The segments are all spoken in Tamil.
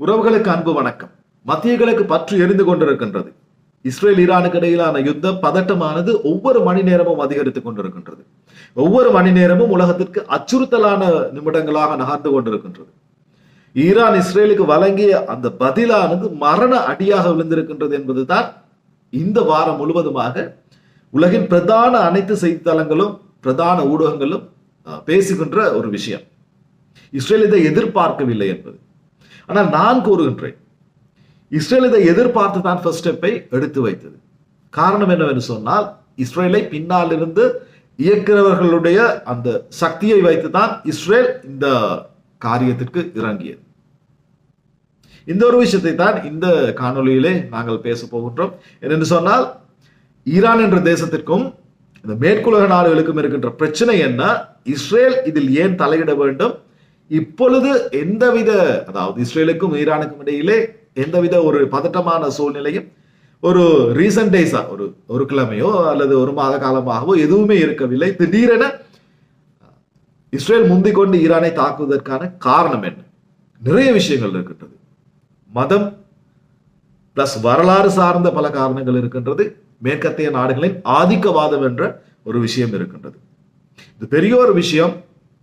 உறவுகளுக்கு அன்பு வணக்கம். மத்திய கிழக்கு பற்று எரிந்து கொண்டிருக்கின்றது. இஸ்ரேல் ஈரானுக்கு இடையிலான யுத்த பதட்டமானது ஒவ்வொரு மணி நேரமும் அதிகரித்துக் கொண்டிருக்கின்றது. ஒவ்வொரு மணி நேரமும் உலகத்திற்கு அச்சுறுத்தலான நிமிடங்களாக நகர்ந்து கொண்டிருக்கின்றது. ஈரான் இஸ்ரேலுக்கு வழங்கிய அந்த பதிலானது மரண அடியாக விழுந்திருக்கின்றது என்பதுதான் இந்த வாரம் முழுவதுமாக உலகின் பிரதான அனைத்து செய்தித்தளங்களும் பிரதான ஊடகங்களும் பேசுகின்ற ஒரு விஷயம். இஸ்ரேல் இதை எதிர்பார்க்கவில்லை என்பது. ஆனால் நான் கூறுகின்றேன் இஸ்ரேல் இதை எதிர்பார்த்து தான் ஃபர்ஸ்ட் ஸ்டெப்பை எடுத்து வைத்தது. காரணம் என்னவென்று சொன்னால் இஸ்ரேலை பின்னால் இருந்து இயக்கிறவர்களுடைய அந்த சக்தியை வைத்து தான் இஸ்ரேல் இந்த காரியத்திற்கு இறங்கியது. இந்த ஒரு விஷயத்தை தான் இந்த காணொலியிலே நாங்கள் பேச போகின்றோம். என்னென்று சொன்னால் ஈரான் என்ற தேசத்திற்கும் இந்த மேற்குலக நாடுகளுக்கும் இருக்கின்ற பிரச்சனை என்ன? இஸ்ரேல் இதில் ஏன் தலையிட வேண்டும்? இப்பொழுது எந்தவித அதாவது இஸ்ரேலுக்கும் ஈரானுக்கும் இடையிலே எந்தவித ஒரு பதட்டமான சூழ்நிலையும் ஒரு ரீசன்ட் டேஸா ஒரு ஒரு கிழமையோ அல்லது ஒரு மாத காலமாகவோ எதுவுமே இருக்கவில்லை. திடீரென இஸ்ரேல் முந்திக் கொண்டு ஈரானை தாக்குவதற்கான காரணம் என்ன? நிறைய விஷயங்கள் இருக்கின்றது. மதம் பிளஸ் வரலாறு சார்ந்த பல காரணங்கள் இருக்கின்றது. மேற்கத்திய நாடுகளின் ஆதிக்கவாதம் என்ற ஒரு விஷயம் இருக்கின்றது. இது பெரிய ஒரு விஷயம்.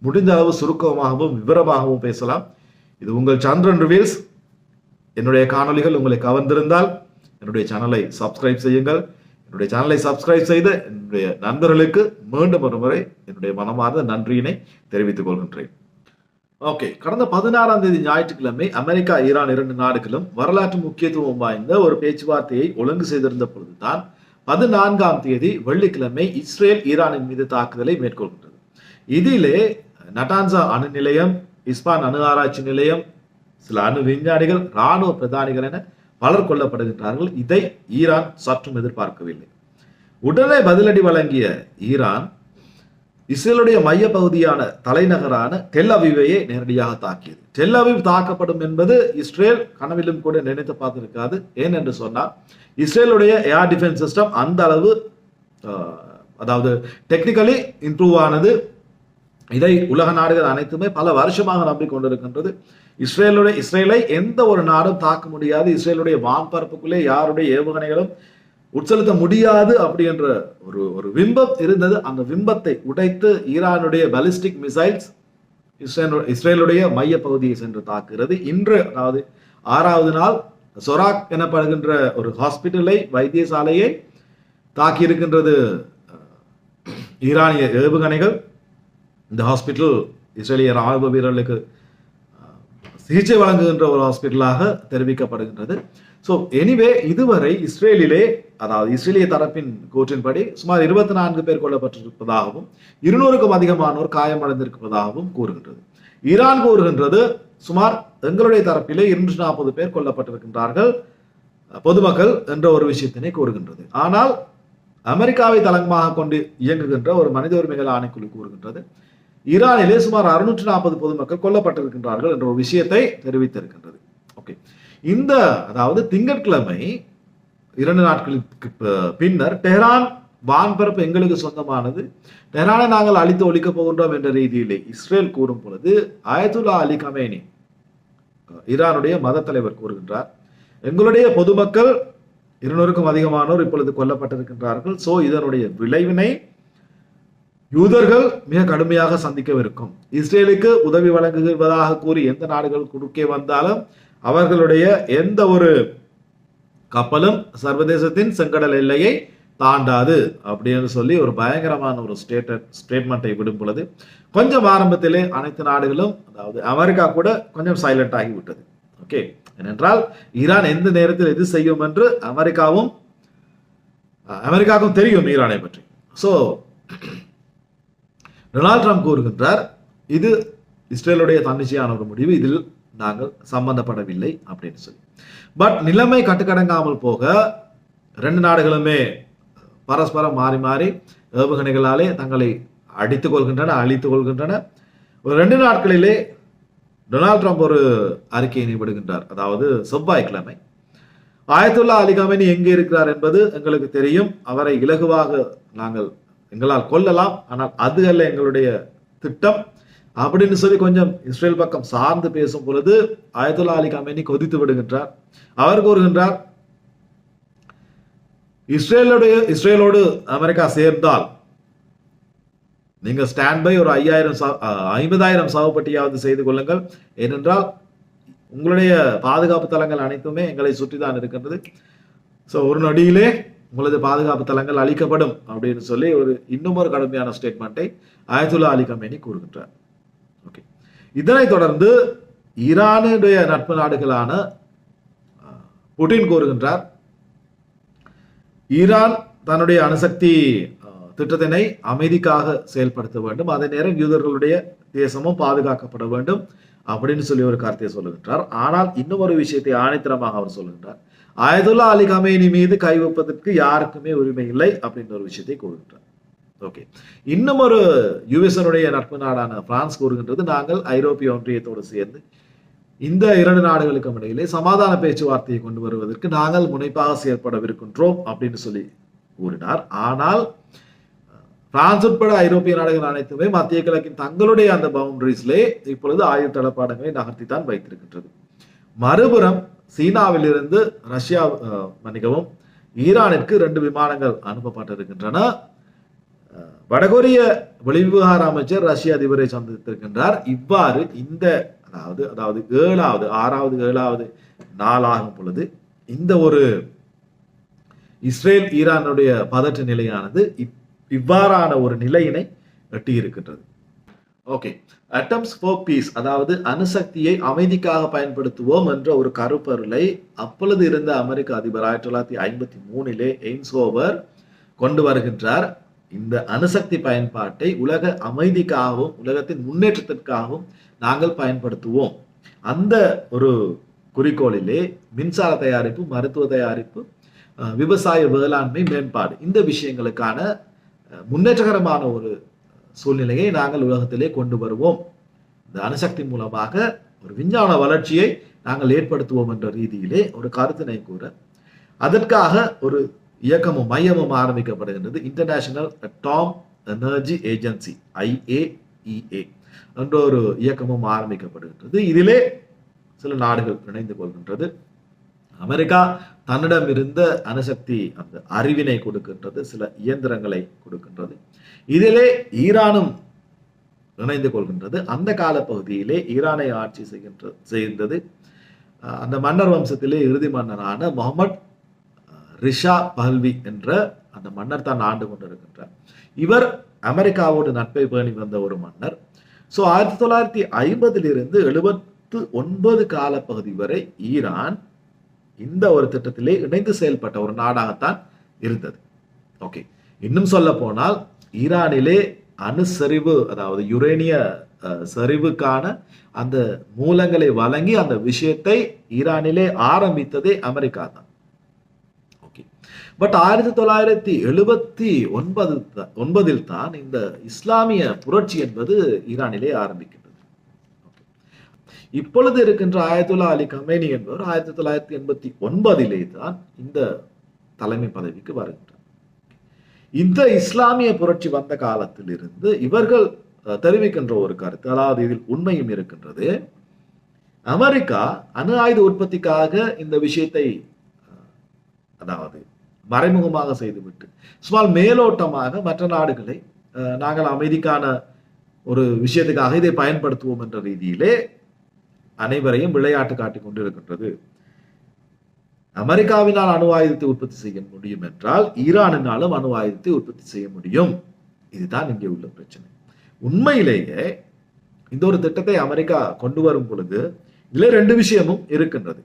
முடிந்த அளவு சுருக்கமாகவும் விவரமாகவும் பேசலாம். இது உங்கள் சந்திரன் ரிவீல்ஸ் என்னுடைய காணொளிகள் உங்களை கவர்ந்திருந்தால் என்னுடைய சேனலை சப்ஸ்கிரைப் செய்யுங்கள். என்னுடைய சேனலை சப்ஸ்கிரைப் செய்து என்னுடைய நண்பர்களுக்கு மீண்டும் ஒரு முறை என்னுடைய மனமார்ந்த நன்றியினை தெரிவித்துக் கொள்கின்றேன். ஓகே கடந்த பதினாறாம் தேதி ஞாயிற்றுக்கிழமை அமெரிக்கா ஈரான் இரண்டு நாடுகளும் வரலாற்று முக்கியத்துவம் வாய்ந்த ஒரு பேச்சுவார்த்தையை ஒழுங்கு செய்திருந்த பொழுதுதான் பதினான்காம் தேதி வெள்ளிக்கிழமை இஸ்ரேல் ஈரானின் மீது தாக்குதலை மேற்கொள்கின்றது. இதிலே நட்டான்சா அணு நிலையம் இஸ்பான் அணு ஆராய்ச்சி நிலையம் சில அணு விஞ்ஞானிகள் ராணுவ பிரதானிகள் என பலர் கொல்லப்படுகின்றார்கள். இதை ஈரான் சற்றும் எதிர்பார்க்கவில்லை. உடனே பதிலடி வழங்கிய ஈரான் இஸ்ரேலுடைய மைய பகுதியான தலைநகரான டெல் அவிவையை நேரடியாக தாக்கியது. டெல் அவிவ் தாக்கப்படும் என்பது இஸ்ரேல் கனவிலும் கூட நினைத்து பார்த்திருக்காது. ஏன் என்று சொன்னால் இஸ்ரேலுடைய ஏர் டிஃபென்ஸ் சிஸ்டம் அந்த அளவு அதாவது டெக்னிக்கலி இம்ப்ரூவ் ஆனது. இதை உலக நாடுகள் அனைத்துமே பல வருஷமாக நம்பிக்கொண்டிருக்கின்றது. இஸ்ரேலுடைய இஸ்ரேலை எந்த ஒரு நாடும் தாக்க முடியாது. இஸ்ரேலுடைய வான்பரப்புக்குள்ளே யாருடைய ஏவுகணைகளும் உட்செலுத்த முடியாது அப்படி என்ற ஒரு ஒரு விம்பம் இருந்தது. அந்த விம்பத்தை உடைத்து ஈரானுடைய பலிஸ்டிக் மிசைல்ஸ் இஸ்ரேல் இஸ்ரேலுடைய மைய பகுதியை சென்று தாக்குகிறது. இன்று அதாவது ஆறாவது நாள் சொராக் எனப்படுகின்ற ஒரு ஹாஸ்பிட்டலை வைத்தியசாலையை தாக்கி இருக்கின்றது ஈரானிய ஏவுகணைகள். இந்த ஹாஸ்பிட்டல் இஸ்ரேலிய ராணுவ வீரர்களுக்கு சிகிச்சை வழங்குகின்ற ஒரு ஹாஸ்பிட்டலாக தெரிவிக்கப்படுகின்றது. ஸோ எனிவே இதுவரை இஸ்ரேலிலே அதாவது இஸ்ரேலிய தரப்பின் கூற்றின்படி சுமார் இருபத்தி நான்கு பேர் கொல்லப்பட்டிருப்பதாகவும் இருநூறுக்கும் அதிகமானோர் காயமடைந்திருப்பதாகவும் கூறுகின்றது. ஈரான் கூறுகின்றது சுமார் எங்களுடைய தரப்பிலே இருநூற்றி நாற்பது பேர் கொல்லப்பட்டிருக்கின்றார்கள் பொதுமக்கள் என்ற ஒரு விஷயத்தினை கூறுகின்றது. ஆனால் அமெரிக்காவை தளங்கமாக கொண்டு இயங்குகின்ற ஒரு மனித உரிமைகள் ஆணைக்குழு கூறுகின்றது. ஈரானிலே சுமார் அறுநூற்று நாற்பது பொதுமக்கள் கொல்லப்பட்டிருக்கின்றார்கள் என்ற ஒரு விஷயத்தை தெரிவித்திருக்கின்றது. ஓகே இந்த அதாவது திங்கட்கிழமை இரண்டு நாட்களுக்கு பின்னர் டெஹ்ரான் வான்பரப்பு எங்களுக்கு சொந்தமானது. டெஹ்ரானை நாங்கள் அழித்து ஒழிக்கப் போகின்றோம் என்ற ரீதியிலே இஸ்ரேல் கூறும் பொழுது அயதுல்லா அலி கமேனி ஈரானுடைய மத தலைவர் கூறுகின்றார் எங்களுடைய பொதுமக்கள் இருநூறுக்கும் அதிகமானோர் இப்பொழுது கொல்லப்பட்டிருக்கின்றார்கள். சோ இதனுடைய விளைவினை யூதர்கள் மிக கடுமையாக சந்திக்கவிருக்கும். இஸ்ரேலுக்கு உதவி வழங்குவதாக கூறி எந்த நாடுகள் குறுக்கே வந்தாலும் அவர்களுடைய எந்த ஒரு கப்பலும் சர்வதேசத்தின் செங்கடல் எல்லையை தாண்டாது அப்படின்னு சொல்லி ஒரு பயங்கரமான ஒரு ஸ்டேட்ட ஸ்டேட்மெண்ட்டை விடும் பொழுது கொஞ்சம் ஆரம்பத்திலே அனைத்து நாடுகளும் அதாவது அமெரிக்கா கூட கொஞ்சம் சைலண்ட் ஆகிவிட்டது ஓகே ஏனென்றால் ஈரான் எந்த நேரத்தில் எது செய்யும் என்று அமெரிக்காவும் அஹ், அமெரிக்காவுக்கும் தெரியும் ஈரானை பற்றி. ஸோ டொனால்ட் ட்ரம்ப் கூறுகின்றார் இது இஸ்ரேலுடைய தன்னிச்சையான ஒரு முடிவு இதில் நாங்கள் சம்பந்தப்படவில்லை அப்படின்னு சொல்லி. பட் நிலைமை கட்டுக்கடங்காமல் போக ரெண்டு நாடுகளுமே பரஸ்பரம் மாறி மாறி ஏவுகணைகளாலே தங்களை அடித்துக் கொள்கின்றன அழித்துக் கொள்கின்றன. ஒரு ரெண்டு நாட்களிலே டொனால்ட் ட்ரம்ப் ஒரு அறிக்கையினை விடுகின்றார் அதாவது செவ்வாய்க்கிழமை. ஆயத்துல்லா அலிகாமினி எங்கே இருக்கிறார் என்பது எங்களுக்கு தெரியும். அவரை இலகுவாக நாங்கள் எங்களால் கொல்லலாம் ஆனால் அது அல்ல எங்களுடைய திட்டம். அப்படின்னு சொல்லி கொஞ்சம் இஸ்ரேல் பக்கம் சார்ந்து பேசும் பொழுது ஆயத்துல்லா அலி கமேனி கொதித்து விடுகின்றார். அவர் கூறுகின்றார் இஸ்ரேலுடைய இஸ்ரேலோடு அமெரிக்கா சேர்ந்தால் நீங்கள் ஸ்டாண்ட் பை ஒரு ஐயாயிரம் சா- ஐம்பதாயிரம் சாவுப்பட்டியாவது செய்து கொள்ளுங்கள். ஏனென்றால் உங்களுடைய பாதுகாப்பு தளங்கள் அனைத்துமே எங்களை சுற்றி தான் இருக்கின்றது. ஸோ ஒரு நொடியிலே உங்களது பாதுகாப்பு தளங்கள் அளிக்கப்படும் அப்படின்னு சொல்லி ஒரு இன்னும் ஒரு கடுமையான ஸ்டேட்மெண்ட்டை ஆயத்துல்லா அலி கமேனி கூறுகின்றார். ஓகே இதனைத் தொடர்ந்து ஈரானுடைய நட்பு நாடுகளான புட்டின் கூறுகின்றார். ஈரான் தன்னுடைய அணுசக்தி திட்டத்தினை அமைதிக்காக செயல்படுத்த வேண்டும். அதே நேரம் யூதர்களுடைய தேசமும் பாதுகாக்கப்பட வேண்டும் அப்படின்னு சொல்லி ஒரு கருத்தை சொல்லுகின்றார். ஆனால் இன்னும் ஒரு விஷயத்தை ஆணித்தரமாக அவர் சொல்லுகின்றார். ஆயதுல்லா அலி கமேனி மீது கை வைப்பதற்கு யாருக்குமே உரிமை இல்லை அப்படின்ற ஒரு விஷயத்தை கூறுகின்றார். ஓகே இன்னும் ஒரு யுஎஸ்னுடைய நட்பு நாடான பிரான்ஸ் கூறுகின்றது நாங்கள் ஐரோப்பிய ஒன்றியத்தோடு சேர்ந்து இந்த இரண்டு நாடுகளுக்கும் இடையிலே சமாதான பேச்சுவார்த்தையை கொண்டு வருவதற்கு நாங்கள் முனைப்பாக செயற்படவிருக்கின்றோம் அப்படின்னு சொல்லி கூறினார். ஆனால் பிரான்ஸ் உட்பட ஐரோப்பிய நாடுகள் அனைத்துமே மத்திய கிழக்கின் தங்களுடைய அந்த பவுண்டரிஸ்லே இப்பொழுது ஆயுள் தளப்பாடங்களை நகர்த்தி தான் வைத்திருக்கின்றது. மறுபுறம் சீனாவிலிருந்து ரஷ்யா மன்னிக்கவும் ஈரானிற்கு ரெண்டு விமானங்கள் அனுப்பப்பட்டிருக்கின்றன. வடகொரிய வெளிவிவகார அமைச்சர் ரஷ்ய அதிபரை சந்தித்திருக்கின்றார். இவ்வாறு இந்த அதாவது அதாவது ஏழாவது ஆறாவது ஏழாவது நாளாகும் பொழுது இந்த ஒரு இஸ்ரேல் ஈரானுடைய பதற்ற நிலையானது இப்- இவ்வாறான ஒரு நிலையினை எட்டியிருக்கின்றது. ஓகே அட்டம்ஸ் ஃபார் பீஸ் அதாவது அணுசக்தியை அமைதிக்காக பயன்படுத்துவோம் என்ற ஒரு கருப்பொருளை அப்பொழுது இருந்த அமெரிக்க அதிபர் ஆயிரத்தி தொள்ளாயிரத்தி ஐம்பத்தி மூணிலே எய்ன்ஸ்ஓவர் கொண்டு வருகின்றார். இந்த அணுசக்தி பயன்பாட்டை உலக அமைதிக்காகவும் உலகத்தின் முன்னேற்றத்திற்காகவும் நாங்கள் பயன்படுத்துவோம். அந்த ஒரு குறிக்கோளிலே மின்சார தயாரிப்பு மருத்துவ தயாரிப்பு விவசாய வேளாண்மை மேம்பாடு இந்த விஷயங்களுக்கான முன்னேற்றகரமான ஒரு சூழ்நிலையை நாங்கள் உலகத்திலே கொண்டு வருவோம். இந்த அணுசக்தி மூலமாக ஒரு விஞ்ஞான வளர்ச்சியை நாங்கள் ஏற்படுத்துவோம் என்ற ரீதியிலே ஒரு கருத்தினை கூற அதற்காக ஒரு இயக்கமும் மையமும் ஆரம்பிக்கப்படுகின்றது. International atom energy agency IAEA என்ற ஒரு இயக்கமும் ஆரம்பிக்கப்படுகின்றது. இதிலே சில நாடுகள் இணைந்து கொள்கின்றது. அமெரிக்கா தன்னிடம் இருந்த அணுசக்தி அந்த அறிவினை கொடுக்கின்றது சில இயந்திரங்களை கொடுக்கின்றது. இதிலே ஈரானும் இணைந்து கொள்கின்றது. அந்த கால பகுதியிலே ஈரானை ஆட்சி செய்கின்ற செய்தது அந்த மன்னர் வம்சத்திலே இறுதி மன்னரான முகமது ரிஷா பல்வி என்ற அந்த மன்னர் தான் ஆண்டு கொண்டிருக்கின்றார். இவர் அமெரிக்காவோடு நட்பை பேணி வந்த ஒரு மன்னர். ஸோ ஆயிரத்தி தொள்ளாயிரத்தி ஐம்பதிலிருந்து எழுபத்து ஒன்பது காலப்பகுதி வரை ஈரான் இந்த ஒரு திட்டத்திலே இணைந்து செயல்பட்ட ஒரு நாடாகத்தான் இருந்தது. ஓகே இன்னும் சொல்ல போனால் ஈரானிலே அணு சரிவு அதாவது யுரேனிய சரிவுக்கான அந்த மூலங்களை வழங்கி அந்த விஷயத்தை ஈரானிலே ஆரம்பித்ததே அமெரிக்கா தான். ஓகே பட் ஆயிரத்தி தொள்ளாயிரத்தி எழுபத்தி ஒன்பது ஒன்பதில் தான் இந்த இஸ்லாமிய புரட்சி என்பது ஈரானிலே ஆரம்பிக்கும். இப்பொழுது இருக்கின்ற ஆயத்துல்லா அலி கமேனி என்பவர் ஆயிரத்தி தொள்ளாயிரத்தி எண்பத்தி ஒன்பதிலே தான் இந்த தலைமை பதவிக்கு வருகின்றார். இந்த இஸ்லாமிய புரட்சி வந்த காலத்திலிருந்து இவர்கள் தெரிவிக்கின்ற ஒரு கருத்து அதாவது இதில் உண்மையும் இருக்கின்றது அமெரிக்கா அணு ஆயுத உற்பத்திக்காக இந்த விஷயத்தை அதாவது மறைமுகமாக செய்துவிட்டு சுமால் மேலோட்டமாக மற்ற நாடுகளை நாங்கள் அமைதிக்கான ஒரு விஷயத்துக்காக இதை பயன்படுத்துவோம் என்ற ரீதியிலே அனைவரையும் விளையாட்டு காட்டிக் கொண்டிருக்கின்றது. அமெரிக்காவினால் அணு ஆயுதத்தை உற்பத்தி செய்ய முடியும் என்றால் ஈரானினாலும் அணு ஆயுதத்தை உற்பத்தி செய்ய முடியும். இதுதான் இங்கே உள்ள பிரச்சனை. உண்மையிலேயே இந்த ஒரு திட்டத்தை அமெரிக்கா கொண்டு வரும் பொழுது இதுல ரெண்டு விஷயமும் இருக்கின்றது.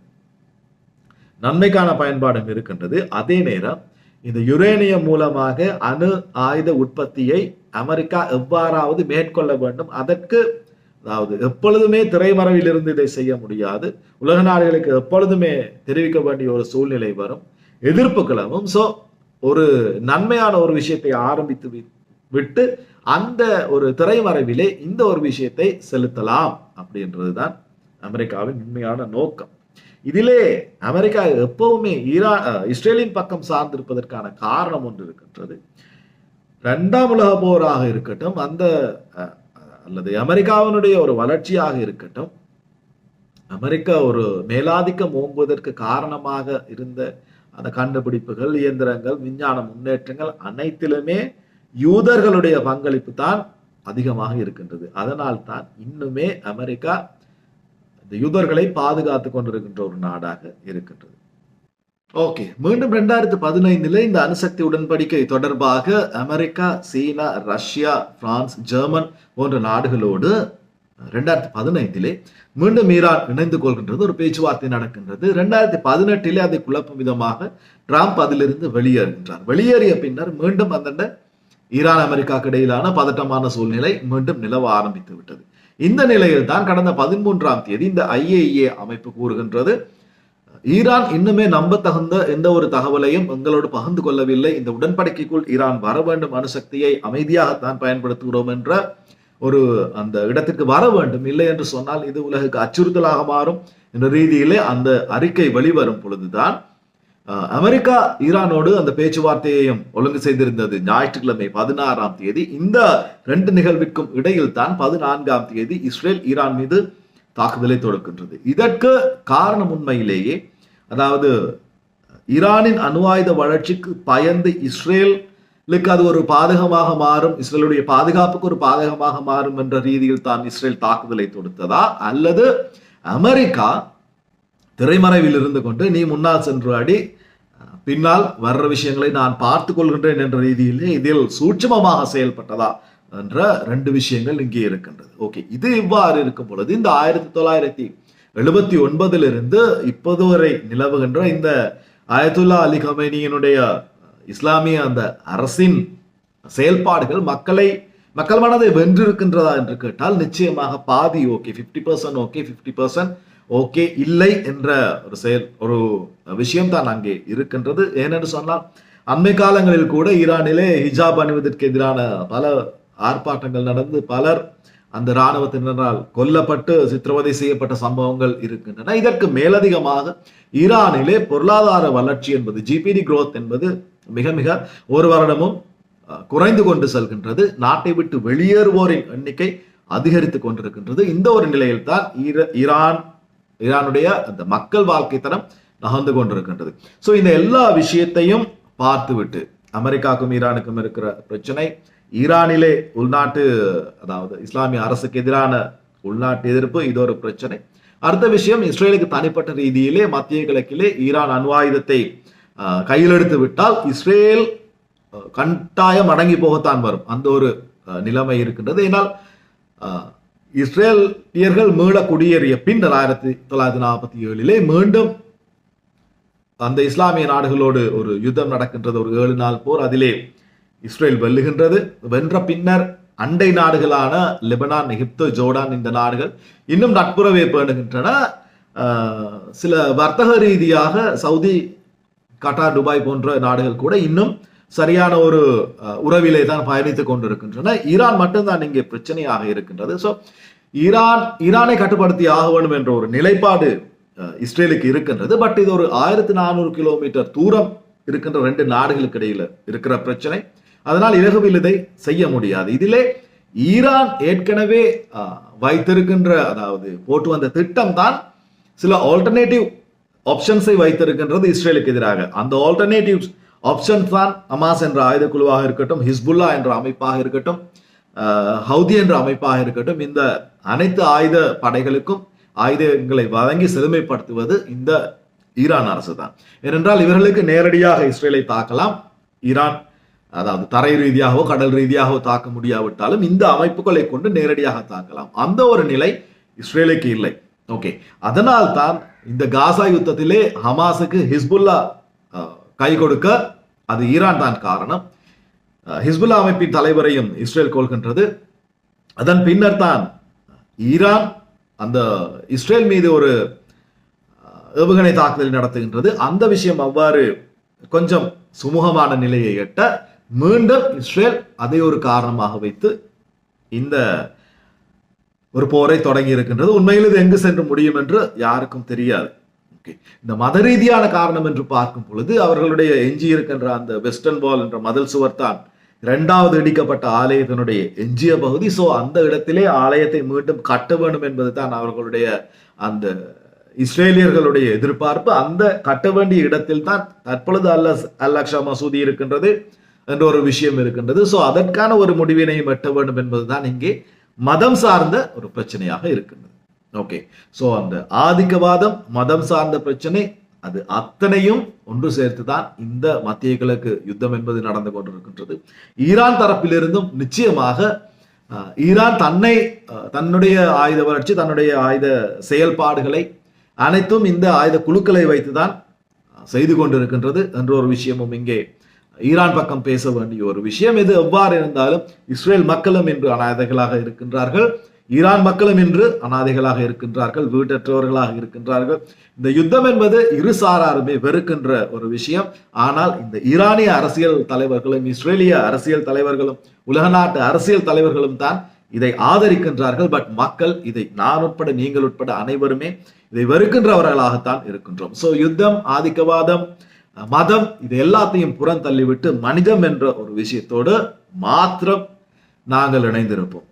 நன்மைக்கான பயன்பாடும் இருக்கின்றது. அதே நேரம் இந்த யுரேனியம் மூலமாக அணு ஆயுத உற்பத்தியை அமெரிக்கா எவ்வாறாவது மேற்கொள்ள வேண்டும் அதற்கு அதாவது எப்பொழுதுமே திரைமறைவில் இருந்து இதை செய்ய முடியாது. உலக நாடுகளுக்கு எப்பொழுதுமே தெரிவிக்க வேண்டிய ஒரு சூழ்நிலை வரும். எதிர்ப்பு கிளம்பும் ஸோ ஒரு நன்மையான ஒரு விஷயத்தை ஆரம்பித்து விட்டு அந்த ஒரு திரைமறைவிலே இந்த ஒரு விஷயத்தை செலுத்தலாம் அப்படின்றதுதான் அமெரிக்காவின் உண்மையான நோக்கம். இதிலே அமெரிக்கா எப்பவுமே ஈரா இஸ்ரேலின் பக்கம் சார்ந்திருப்பதற்கான காரணம் ஒன்று இருக்கின்றது. இரண்டாம் உலக போராக இருக்கட்டும் அந்த அல்லது அமெரிக்காவினுடைய ஒரு வளர்ச்சியாக இருக்கட்டும் அமெரிக்கா ஒரு மேலாதிக்கம் ஓங்குவதற்கு காரணமாக இருந்த அந்த கண்டுபிடிப்புகள் இயந்திரங்கள் விஞ்ஞான முன்னேற்றங்கள் அனைத்திலுமே யூதர்களுடைய பங்களிப்பு தான் அதிகமாக இருக்கின்றது. அதனால் தான் இன்னுமே அமெரிக்கா இந்த யூதர்களை பாதுகாத்து கொண்டிருக்கின்ற ஒரு நாடாக இருக்கின்றது. ஓகே மீண்டும் ரெண்டாயிரத்தி பதினைந்துல இந்த அணுசக்தி உடன்படிக்கை தொடர்பாக America China Russia France German போன்ற நாடுகளோடு ரெண்டாயிரத்தி பதினைந்திலே மீண்டும் ஈரான் இணைந்து கொள்கின்றது ஒரு பேச்சுவார்த்தை நடக்கின்றது. ரெண்டாயிரத்தி பதினெட்டிலே அதை குழப்பும் விதமாக டிராம்ப் அதிலிருந்து வெளியேறுகின்றார். வெளியேறிய பின்னர் மீண்டும் அந்த ஈரான் அமெரிக்காவுக்கு இடையிலான பதட்டமான சூழ்நிலை மீண்டும் நிலவ ஆரம்பித்து விட்டது. இந்த நிலையில் தான் கடந்த பதிமூன்றாம் தேதி இந்த ஐஏஏ அமைப்பு கூறுகின்றது. ஈரான் இன்னுமே நம்ப தகுந்த எந்த ஒரு தகவலையும் எங்களோடு பகிர்ந்து கொள்ளவில்லை. இந்த உடன்படிக்கைக்குள் ஈரான் வர வேண்டும் அணுசக்தியை அமைதியாகத்தான் பயன்படுத்துகிறோம் என்ற ஒரு அந்த இடத்திற்கு வர வேண்டும். இல்லை என்று சொன்னால் இது உலகுக்கு அச்சுறுத்தலாக மாறும் என்ற ரீதியிலே அந்த அறிக்கை வெளிவரும் பொழுதுதான் அமெரிக்கா ஈரானோடு அந்த பேச்சுவார்த்தையையும் ஒழுங்கு செய்திருந்தது. ஞாயிற்றுக்கிழமை பதினாறாம் தேதி இந்த ரெண்டு நிகழ்விற்கும் இடையில் தான் பதினான்காம் தேதி இஸ்ரேல் ஈரான் மீது தாக்குதலை தொடுக்கின்றது. இதற்கு காரணம் உண்மையிலேயே அதாவது ஈரானின் அணுவாயுத வளர்ச்சிக்கு பயந்து இஸ்ரேலுக்கு அது ஒரு பாதகமாக மாறும் இஸ்ரேலுடைய பாதுகாப்புக்கு ஒரு பாதகமாக மாறும் என்ற ரீதியில் தான் இஸ்ரேல் தாக்குதலை தொடுத்ததா? அல்லது அமெரிக்கா திரைமறைவில் இருந்து கொண்டு நீ முன்னால் சென்று அடி பின்னால் வர்ற விஷயங்களை நான் பார்த்து கொள்கின்றேன் என்ற ரீதியிலே இதில் சூட்சமமாக செயல்பட்டதா? என்ற ரெண்டு விஷயங்கள் இங்கே இருக்கின்றது. ஓகே இது இவ்வாறு இருக்கும் பொழுது இந்த ஆயிரத்தி தொள்ளாயிரத்தி எழுபத்தி ஒன்பதிலிருந்து இப்போது வரை நிலவுகின்ற இந்த அயதுல்லா அலி கமேனியினுடைய இஸ்லாமிய அந்த அரசின் செயல்பாடுகள் மக்களை மக்கள் மனதை வென்றிருக்கின்றதா என்று கேட்டால் நிச்சயமாக பாதி okay fifty percent okay fifty percent okay இல்லை என்ற ஒரு செயல் ஒரு விஷயம் தான் அங்கே இருக்கின்றது. ஏனென்று சொன்னால் அண்மை காலங்களில் கூட ஈரானிலே ஹிஜாப் அணிவதற்கு எதிரான பல ஆர்ப்பாட்டங்கள் நடந்து பலர் அந்த இராணுவத்தினரால் கொல்லப்பட்டு சித்திரவதை செய்யப்பட்ட சம்பவங்கள் இருக்கின்றன. இதற்கு மேலதிகமாக ஈரானிலே பொருளாதார வளர்ச்சி என்பது ஜிபிடி குரோத் என்பது மிக மிக ஒரு வருடமும் குறைந்து கொண்டு செல்கின்றது. நாட்டை விட்டு வெளியேறுவோரின் எண்ணிக்கை அதிகரித்து கொண்டிருக்கின்றது. இந்த ஒரு நிலையில் தான் ஈர- ஈரான் ஈரானுடைய அந்த மக்கள் வாழ்க்கை தரம் நகர்ந்து கொண்டிருக்கின்றது. ஸோ இந்த எல்லா விஷயத்தையும் பார்த்துவிட்டு அமெரிக்காவுக்கும் ஈரானுக்கும் இருக்கிற பிரச்சனை ஈரானிலே உள்நாட்டு அதாவது இஸ்லாமிய அரசுக்கு எதிரான உள்நாட்டு எதிர்ப்பு இது ஒரு பிரச்சனை. அடுத்த விஷயம் இஸ்ரேலுக்கு தனிப்பட்ட ரீதியிலே மத்திய கிழக்கிலே ஈரான் அணு ஆயுதத்தை கையிலெடுத்து விட்டால் இஸ்ரேல் கட்டாயம் அடங்கி போகத்தான் வரும். அந்த ஒரு அஹ், நிலைமை இருக்கின்றது. ஏனால் இஸ்ரேலியர்கள் மீள குடியேறிய பின்னர் ஆயிரத்தி தொள்ளாயிரத்தி நாற்பத்தி ஏழிலே மீண்டும் அந்த இஸ்லாமிய நாடுகளோடு ஒரு யுத்தம் நடக்கின்றது. ஒரு ஏழு நாள் போர். அதிலே இஸ்ரேல் வெல்லுகின்றது. வென்ற பின்னர் அண்டை நாடுகளான லெபனான் எகிப்து ஜோர்டான் இந்த நாடுகள் இன்னும் நட்புறவை பேணுகின்றன. சில வர்த்தக ரீதியாக சவுதி கட்டார் துபாய் போன்ற நாடுகள் கூட இன்னும் சரியான ஒரு அஹ், உறவிலே தான் பயணித்துக் கொண்டிருக்கின்றன. ஈரான் மட்டும்தான் இங்கே பிரச்சனையாக இருக்கின்றது. ஸோ ஈரான் ஈரானை கட்டுப்படுத்தி ஆக வேண்டும் என்ற ஒரு நிலைப்பாடு இஸ்ரேலுக்கு இருக்கின்றது. பட் இது ஒரு ஆயிரத்தி நானூறு கிலோமீட்டர் தூரம் இருக்கின்ற ரெண்டு நாடுகளுக்கு இடையில இருக்கிற பிரச்சனை. அதனால் இலகுவில் இதை செய்ய முடியாது. இதிலே ஈரான் ஏற்கனவே வைத்திருக்கின்ற அதாவது போட்டு வந்த திட்டம் தான் சில ஆல்டர்னேட்டிவ் ஆப்ஷன்ஸை வைத்திருக்கின்றது இஸ்ரேலுக்கு எதிராக. அந்த ஆல்டர்னேட்டிவ் ஆப்ஷன்ஸ் தான் அமாஸ் என்ற ஆயுத குழுவாக இருக்கட்டும் ஹிஸ்புல்லா என்ற அமைப்பாக இருக்கட்டும் ஹவுதி என்ற அமைப்பாக இருக்கட்டும் இந்த அனைத்து ஆயுத படைகளுக்கும் ஆயுதங்களை வழங்கி செழுமைப்படுத்துவது இந்த ஈரான் அரசு தான் ஏனென்றால் இவர்களுக்கு நேரடியாக இஸ்ரேலை தாக்கலாம் ஈரான் அதாவது தரை ரீதியாகவோ கடல் ரீதியாகவோ தாக்க முடியாவிட்டாலும் இந்த அமைப்புகளை கொண்டு நேரடியாக தாக்கலாம். அந்த ஒரு நிலை இஸ்ரேலுக்கு இல்லை. ஓகே. அதனால் தான் இந்த காசா யுத்தத்திலே ஹமாஸுக்கு ஹிஸ்புல்லா கை கொடுக்க அது ஈரான் தான் காரணம். ஹிஸ்புல்லா அமைப்பின் தலைவரையும் இஸ்ரேல் கொள்கின்றது அதன் பின்னர் தான் ஈரான் அந்த இஸ்ரேல் மீது ஒரு ஏவுகணை தாக்குதல் நடத்துகின்றது. அந்த விஷயம் அவ்வாறு கொஞ்சம் சுமூகமான நிலையை எட்ட மீண்டும் இஸ்ரேல் அதை ஒரு காரணமாக வைத்து இந்த ஒரு போரை தொடங்கி இருக்கின்றது. உண்மையில் இது எங்கு சென்று முடியும் என்று யாருக்கும் தெரியாது. இந்த மத ரீதியான காரணம் என்று பார்க்கும் பொழுது அவர்களுடைய எஞ்சி இருக்கின்ற அந்த வெஸ்டர்ன் வால் என்ற மதல் சுவர் தான் இரண்டாவது இடிக்கப்பட்ட ஆலயத்தினுடைய எஞ்சிய பகுதி. சோ அந்த இடத்திலே ஆலயத்தை மீண்டும் கட்ட வேண்டும் என்பது தான் அவர்களுடைய அந்த இஸ்ரேலியர்களுடைய எதிர்பார்ப்பு. அந்த கட்ட வேண்டிய இடத்தில் தான் தற்பொழுது அல்ல அல் மசூதி இருக்கின்றது. என்ற ஒரு விஷயம் இருக்கின்றது. ஸோ அதற்கான ஒரு முடிவினையும் எட்ட வேண்டும் என்பதுதான் இங்கே மதம் சார்ந்த ஒரு பிரச்சனையாக இருக்கின்றது. ஓகே ஸோ அந்த ஆதிக்கவாதம் மதம் சார்ந்த பிரச்சனை அது அத்தனையும் ஒன்று சேர்த்து தான் இந்த மத்திய கிழக்கு யுத்தம் என்பது நடந்து கொண்டிருக்கின்றது. ஈரான் தரப்பிலிருந்தும் நிச்சயமாக ஈரான் தன்னை தன்னுடைய ஆயுத வளர்ச்சி தன்னுடைய ஆயுத செயல்பாடுகளை அனைத்தும் இந்த ஆயுத குழுக்களை வைத்து தான் செய்து கொண்டிருக்கின்றது என்ற ஒரு விஷயமும் இங்கே ஈரான் பக்கம் பேச வேண்டிய ஒரு விஷயம் இது எவ்வாறு இருந்தாலும் இஸ்ரேல் மக்களும் இன்று அனாதைகளாக இருக்கின்றார்கள். ஈரான் மக்களும் இன்று அனாதைகளாக இருக்கின்றார்கள் வீட்டற்றவர்களாக இருக்கின்றார்கள். இந்த யுத்தம் என்பது இரு சாராருமே வெறுக்கின்ற ஒரு விஷயம். ஆனால் இந்த ஈரானிய அரசியல் தலைவர்களும் இஸ்ரேலிய அரசியல் தலைவர்களும் உலக நாட்டு அரசியல் தலைவர்களும் தான் இதை ஆதரிக்கின்றார்கள். பட் மக்கள் இதை நான் உட்பட நீங்கள் உட்பட அனைவருமே இதை வெறுக்கின்றவர்களாகத்தான் இருக்கின்றோம். சோ யுத்தம் ஆதிக்கவாதம் மதம் இது எல்லாத்தையும் புறம் தள்ளிவிட்டு மனிதம் என்ற ஒரு விஷயத்தோடு மாத்திரம் நாங்கள் இணைந்திருப்போம்.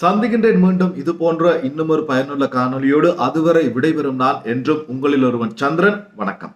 சந்திக்கின்றேன் மீண்டும் இது போன்ற இன்னும் ஒரு பயனுள்ள காணொளியோடு அதுவரை விடைபெறும் நான் என்றும் உங்களில் ஒருவன் சந்திரன். வணக்கம்.